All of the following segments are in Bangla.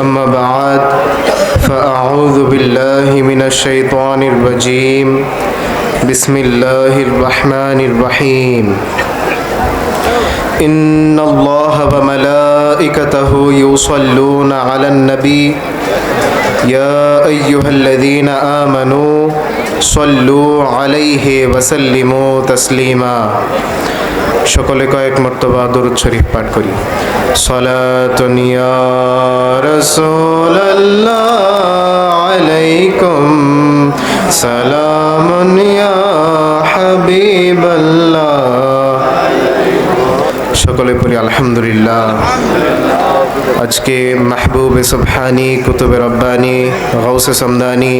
أما بعد فأعوذ بالله من الشيطان الرجيم. بسم الله الرحمن الرحيم. إن الله وملائكته يصلون على النبي. يا أيها الذين آمنوا সল্লু আলাইহে ওয়াসাল্লিমু তাসলিমা। সকলে কয়েক মর্তবা দরুদ শরীফ পাঠ করি। সালাতুন ইয়া রাসূলুল্লাহ আলাইকুম। সালামুন ইয়া হাবিবাল্লাহ। সকলে পড়ি আলহামদুলিল্লাহ। আজকে মাহবুব সুবহানি, কুতুব রব্বানি গৌসে সমদানি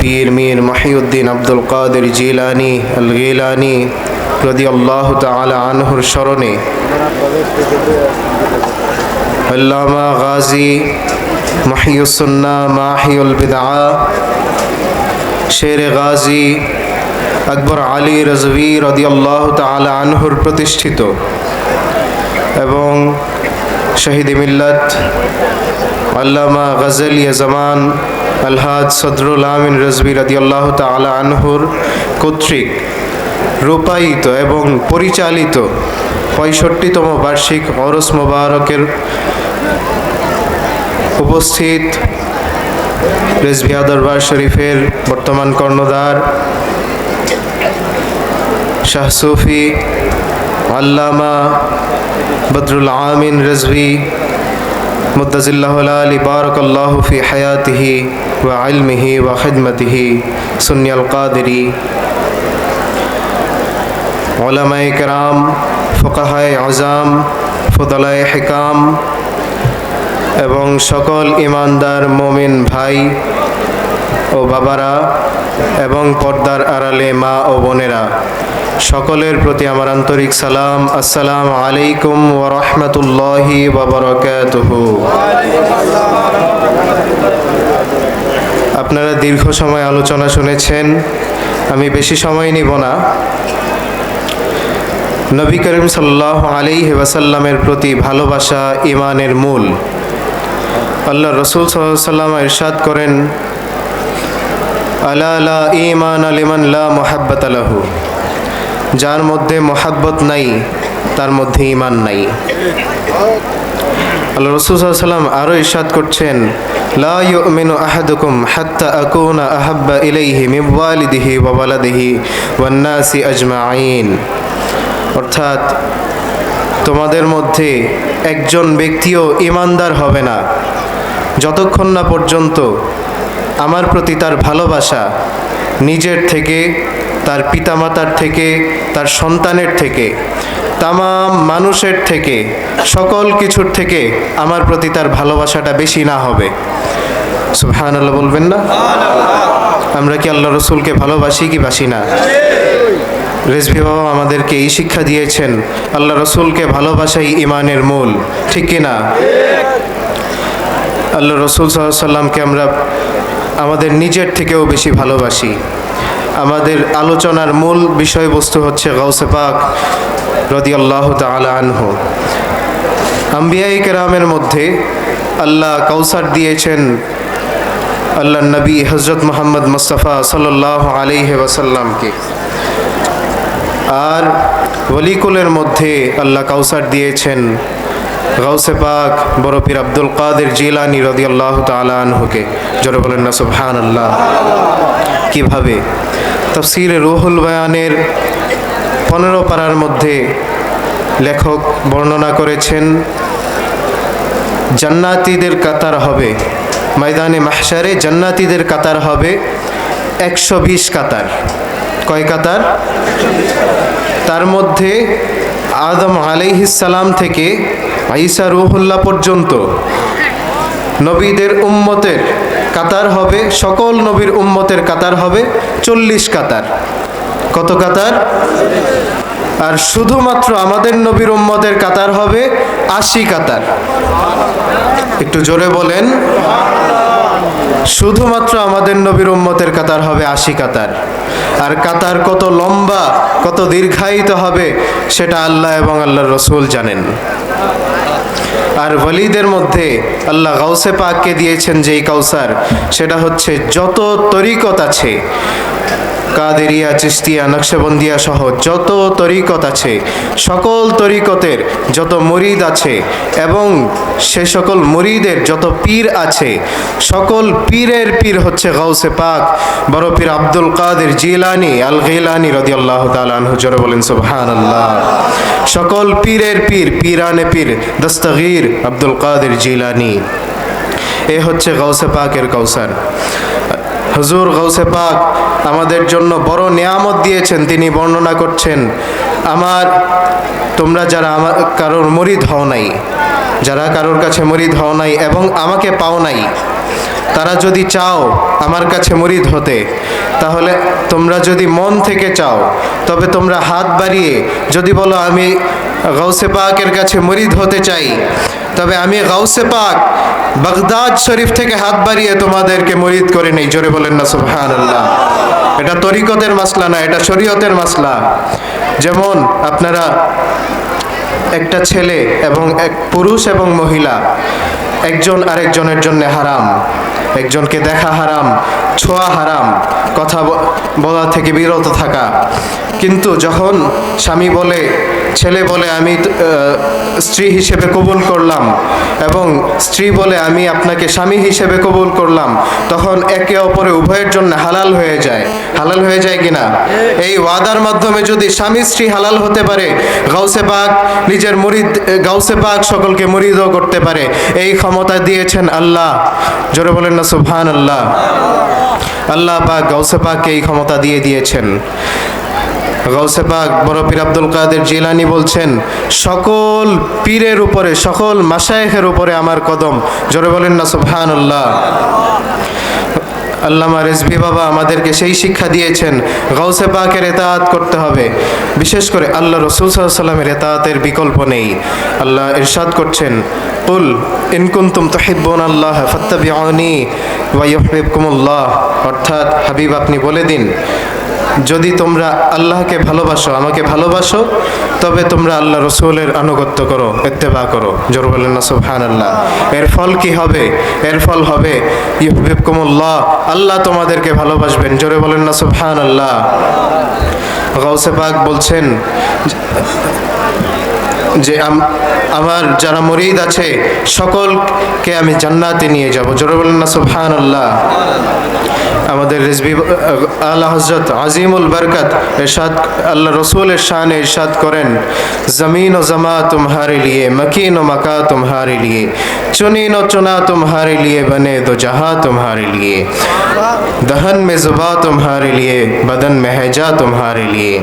পীর মীর মহিউদ্দিন আব্দুল কাদের জিলানি আল গিলানি রদি আল্লাহ তালা আনহুর স্মরণে আল্লামা গাজী মহিউসন্না মাহিউল বিদা শের গাজী আকবর আলী রজভি রদি আল্লাহ তালা আনহুর প্রতিষ্ঠিত এবং শহীদ মিল্লত আল্লামা গজলিয়া জামান আলহাজ সদরুল আমিন রজবি রদি আল্লাহ তালা আনহুর কর্তৃক রূপায়িত এবং পরিচালিত পঁয়ষট্টিতম বার্ষিক অরস মোবারকের উপস্থিত রেজভিয়া দরবার শরীফের বর্তমান কর্ণধার শাহ সুফি আল্লামা বদরুল আমিন রেজভি মুদাজিল্লাহ আলী বারকাল্লাহ ফি হায়াতিহি ওয়া আলমিহি ওয়া খিদমতিহি। সুনিয়াল কাদেরি। ওলামায় কেরাম, ফোকাহায় আজাম, ফোদলায় হেকাম এবং সকল ইমানদার মোমিন ভাই ও বাবারা এবং পর্দার আড়ালে মা ও বোনেরা, সকলের প্রতি আমার আন্তরিক সালাম। আসসালাম আলাইকুম ও রহমতুল্লাহি বাবরকাতুহু আপনারা দীর্ঘ সময় আলোচনা শুনেছেন, আমি বেশি সময় নিব না। নবী করিম সাল্লাহ আলী ওয়াসাল্লামের প্রতি ভালোবাসা ইমানের মূল। আল্লাহ রসুল সাল্লাম ইরশাদ করেন আলা ইমান লা মোহাব্বত যার মধ্যে মোহাব্বত নাই, তার মধ্যে ইমান নাই। আল্লাহ রসুল সাল্লাম আরও ইরশাদ করছেন, লা হাত্তা অর্থাৎ তোমাদের মধ্যে একজন ব্যক্তিও ইমানদার হবে না। যতক্ষণ না পর্যন্ত আমার প্রতি তার ভালোবাসা নিজের থেকে, তার পিতামাতার থেকে, তার সন্তানের থেকে তাম মানুষের থেকে, সকল কিছুর থেকে আমার প্রতি তার ভালোবাসাটা বেশি না হবে। সুহান আল্লাহ বলবেন না? আমরা কি আল্লাহ রসুলকে ভালোবাসি কি বাসি না? রেজভি বাবা আমাদেরকে এই শিক্ষা দিয়েছেন, আল্লাহ রসুলকে ভালোবাসাই ইমানের মূল, ঠিক কিনা আল্লাহ রসুল সাল্লামকে আমরা আমাদের নিজের থেকেও বেশি ভালোবাসি। আমাদের আলোচনার মূল বিষয়বস্তু হচ্ছে গৌসে পাক রদি আল্লাহ তালা আনহু। আম্বিয়াই কেরামের মধ্যে আল্লাহ কৌসার দিয়েছেন আল্লাহ নবী হজরত মোহাম্মদ মুস্তফা সাল্লাহ আলিহে ওয়াসাল্লামকে। আর ওলিকুলের মধ্যে আল্লাহ কাউসার দিয়েছেন গাউসে পাক বড় পীর আব্দুল কাদের জিলানি রদি আল্লাহ তালানহুকে জোরে বলেন না সুবহান আল্লাহ কীভাবে? তফসির রুহুল বয়ানের পনেরো পাড়ার মধ্যে লেখক বর্ণনা করেছেন, জান্নাতিদের কাতার হবে, ময়দানে মাহসারে জান্নাতিদের কাতার হবে একশো বিশ কাতার। কয় কাতার? তার মধ্যে আদম আলাইহিসালাম থেকে আইসা রুহুল্লাহ পর্যন্ত। নবীদের উম্মতের কাতার হবে, সকল নবীর উম্মতের কাতার হবে চল্লিশ কাতার। কত কাতার? আর শুধুমাত্র আমাদের নবীর উম্মতের কাতার হবে আশি কাতার। একটু জোরে বলেন। শুধুমাত্র আমাদের নবীর উম্মতের কাতার হবে আশি কাতার। আর কাতার কত লম্বা, কত দীর্ঘায়িত হবে, সেটা আল্লাহ এবং আল্লাহর রসুল জানেন। আর ওয়ালিদের মধ্যে আল্লাহ গাউসে পাককে দিয়েছেন যেই কাউসার সেটা হচ্ছে যত তরিকত আছে কাদেরিয়া, চিস্তিয়া, নকশবন্দিয়া সহ যত তরিকত আছে, সকল তরিকতের যত মুরিদ আছে এবং সে সকল মুরিদের যত পীর আছে, সকল পীরের পীর হচ্ছে গাউসে পাক। বড় পীর আব্দুল কাদের জিলানি আল গিলানি রদিয়াল্লাহ তালানহু জোরে বলেন সুবহান আল্লাহ সকল পীরের পীর, পীরানে পীর, দস্তগীর আব্দুল কাদের জিলানি। এ হচ্ছে গাউসে পাকের কাউসার হুজুর গৌসে পাক আমাদের জন্য বড় নিয়ামত দিয়েছেন, তিনি বর্ণনা করছেন, আমার তোমরা যারা আমার কারোর মরিদ হও নাই, যারা কারোর কাছে মরিদ হও নাই এবং আমাকে পাও নাই, তারা যদি চাও আমার কাছে মরিদ হতে, তাহলে তোমরা যদি মন থেকে চাও, তবে তোমরা হাত বাড়িয়ে যদি বলো আমি গৌসে পাকের কাছে মরিদ হতে চাই তবে আমি গাউসে পাক বাগদাদ শরীফ থেকে হাত বাড়িয়ে তোমাদেরকে মরিদ করে নেই। জোরে বলেন না সুবহান আল্লাহ এটা তরিকতের মাসলা না, এটা শরীয়তের মাসলা। যেমন আপনারা একটা ছেলে এবং এক পুরুষ এবং মহিলা, একজন আরেকজনের জন্য হারাম, একজনকে দেখা হারাম, ছোঁয়া হারাম, কথা বলা থেকে বিরত থাকা। কিন্তু যখন স্বামী বলে ছেলে বলে আমি স্ত্রী হিসেবে কবুল করলাম এবং স্ত্রী বলে আমি আপনাকে স্বামী হিসেবে কবুল করলাম, তখন একে অপরে উভয়ের জন্য হালাল হয়ে যায়। হালাল হয়ে যায় কিনা? এই ওয়াদার মাধ্যমে যদি স্বামী স্ত্রী হালাল হতে পারে, গাউসে পাক নিজের মুরিদ, গাউসে পাক সকলকে মুরিদও করতে পারে। এই ক্ষমতা দিয়েছেন আল্লাহ। জোরে বলেন না সুবহান আল্লাহ আল্লাহ পাক গাউসে পাককে এই ক্ষমতা দিয়ে দিয়েছেন। গাউসে পাক বড় পীর আব্দুল কাদের জিলানি বলছেন, সকল পীরের উপরে, সকল মাসায়েখের উপরে আমার কদম। জোরে বলেন না, সুবহানাল্লাহ। আল্লামা রেজবি বাবা আমাদেরকে সেই শিক্ষা দিয়েছেন, গাউসে পাকের এতায়াত করতে হবে। বিশেষ করে আল্লাহ রসুল সাল্লামের এতায়াতের বিকল্প নেই। আল্লাহ ইরশাদ করছেন, কুল ইন কুনতুম তুহিব্বুন আল্লাহ ফাত্তাবিউনি ওয়া ইউহিব্বুকুমুল্লাহ। অর্থাৎ হাবিব আপনি বলে দিন যদি তোমরা আল্লাহকে ভালোবাসো, আমাকে ভালোবাসো, তবে তোমরা আল্লাহ রসুলের আনুগত্য করো, ইত্তেবা করো। জোর বলেন না সুবহান আল্লাহ এর ফল কি হবে? এর ফল হবে ইউহিবকুমুল্লাহ আল্লাহ তোমাদেরকে ভালোবাসবেন। জোরে বলেন না সুফহান আল্লাহ গাউসে পাক বলছেন যে, আম- আমার যারা মরিদ আছে, সকলকে আমি জান্নাতে নিয়ে যাব। জোরে বলেন না সুবহান আল্লাহ আমাদের রেজবি আল্লাহ হজরত আজিমুল বরকত এরশাদ, আল্লাহ রসুলের শানে এরশাদ করেন, জমিন ও জমা তুমহারে লিয়ে, মকিন ও মকা তুমহারে লিয়ে, চুনিন ও চুনা তুমহারে লিয়ে, বনে দো জহা তুমহারে লিয়ে, দহন মে জুবা তুমহারে লিয়ে, বদন মে হেজা তুমহারে লিয়ে,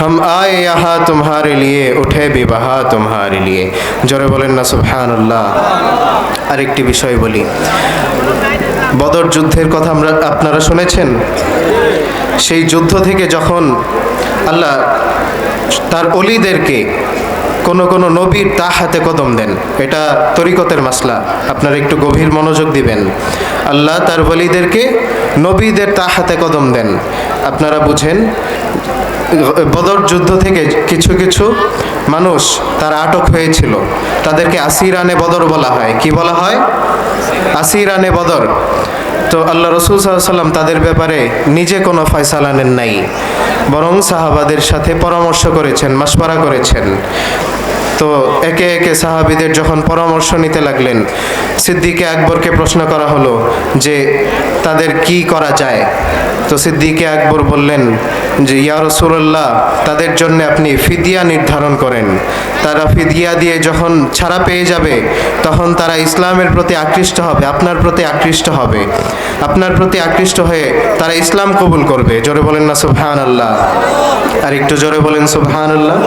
হম আয়ে ইহা তুমহারে লিয়ে, উঠে বিবাহা তুমহারে লিয়ে। জোরে বলেন না, সুবহানাল্লাহ। আরেকটি বিষয় বলি বদর যুদ্ধের কথা আমরা, আপনারা শুনেছেন? সেই যুদ্ধ থেকে যখন আল্লাহ তার অলিদেরকে কোনো কোনো নবীর তা হাতে কদম দেন, এটা তরিকতের মাসলা, আপনারা একটু গভীর মনোযোগ দিবেন। আল্লাহ তার বলিদেরকে নবীদের তা হাতে কদম দেন। আপনারা বুঝেন বদর যুদ্ধ থেকে কিছু কিছু মানুষ তারা আটক হয়েছিল। তাদেরকে আসিরানে বদর বলা হয়। কি বলা হয়? আসিরানে বদর। তো আল্লাহ রসুল সাল্লাম তাদের ব্যাপারে নিজে কোনো ফয়সালা নেন নাই। বরং সাহাবাদের সাথে পরামর্শ করেছেন মাসপারা করেছেন। তো একে একে সাহাবিদের যখন পরামর্শ নিতে লাগলেন, সিদ্দিকে আকবরকে প্রশ্ন করা হলো যে, তাদের কি করা যায়? তো সিদ্দিকে আকবর বললেন যে, ইয়া রসুল্লাহ তাদের জন্য আপনি ফিদিয়া নির্ধারণ করেন। তারা ফিদিয়া দিয়ে যখন ছাড়া পেয়ে যাবে, তখন তারা ইসলামের প্রতি আকৃষ্ট হবে, আপনার প্রতি আকৃষ্ট হবে। আপনার প্রতি আকৃষ্ট হয়ে তারা ইসলাম কবুল করবে। জোরে বলেন না সুবহান আল্লাহ আর একটু জোরে বলেন সুবহান আল্লাহ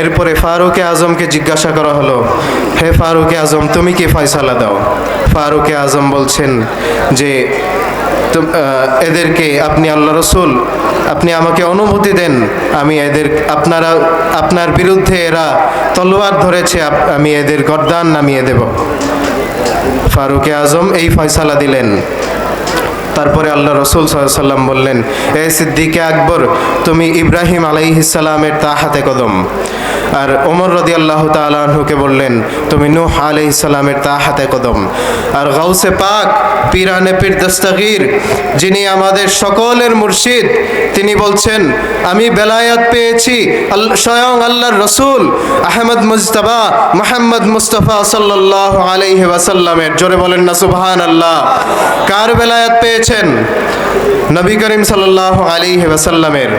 এরপরে ফারুকে আজমকে জিজ্ঞাসা করা হলো, হে ফারুকে আজম, তুমি কি ফয়সালা দাও? ফারুকে আজম বলছেন যে এদেরকে আপনি আল্লাহ রসুল, আপনি আমাকে অনুমতি দেন, আমি এদের, আপনারা, আপনার বিরুদ্ধে এরা তলোয়ার ধরেছে আমি এদের গর্দান নামিয়ে দেব। ফারুকে আজম এই ফয়সালা দিলেন। তারপরে আল্লাহ রসুল সাল্লাম বললেন এ সিদ্দিকে আকবর তুমি ইব্রাহিম আলাইহিসালামের তা হাতে কদম। আর ওমর রদি আল্লাহ তালহুকে বললেন, তুমি নূহ আলি ইসালামের তা হাতে কদম। আর গাউসে পাক, পিরানে পীর দস্তগীর, যিনি আমাদের সকলের মুর্শিদ, তিনি বলছেন, আমি বেলায়াত পেয়েছি স্বয়ং আল্লাহর রসুল, আহমদ মুজতবা, মোহাম্মদ মুস্তফা সাল্লাহ আলাইহি ওয়াসাল্লামের। জোরে বলেন না সুবহান আল্লাহ কার বেলায়াত পেয়েছেন? নবী করিম সাল্লাহ আলাইহি ওয়াসাল্লামের।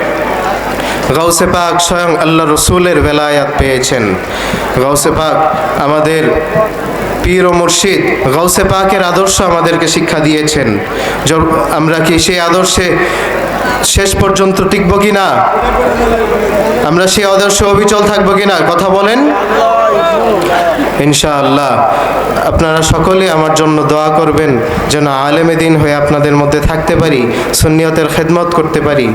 গাউসে পাক স্বয়ং আল্লাহ রসুলের বেলায়াত পেয়েছেন। গাউসে পাক আমাদের পীর ও মুর্শিদ গাউসে পাকের আদর্শ আমাদেরকে শিক্ষা দিয়েছেন। আমরা কি সেই আদর্শে শেষ পর্যন্ত টিকবো কি না আমরা সেই আদর্শে অবিচল থাকব কি না কথা বলেন। ইনশাআল্লাহ। আপনারা সকলে আমার জন্য দোয়া করবেন, যেন আলেমে দিন হয়ে আপনাদের মধ্যে থাকতে পারি, সুন্নিয়তের খেদমত করতে পারি,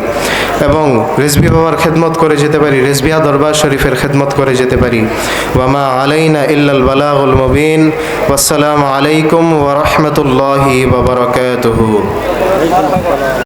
এবং রেজবি বাবার খেদমত করে যেতে পারি রেজবিয়া দরবার শরীফের খেদমত করে যেতে পারি। ওয়ামা আলাইনা ইল্লাল বালাগুল মুবিন। ওয়াসসালামু আলাইকুম ওয়া রাহমাতুল্লাহি ওয়া বারাকাতুহু।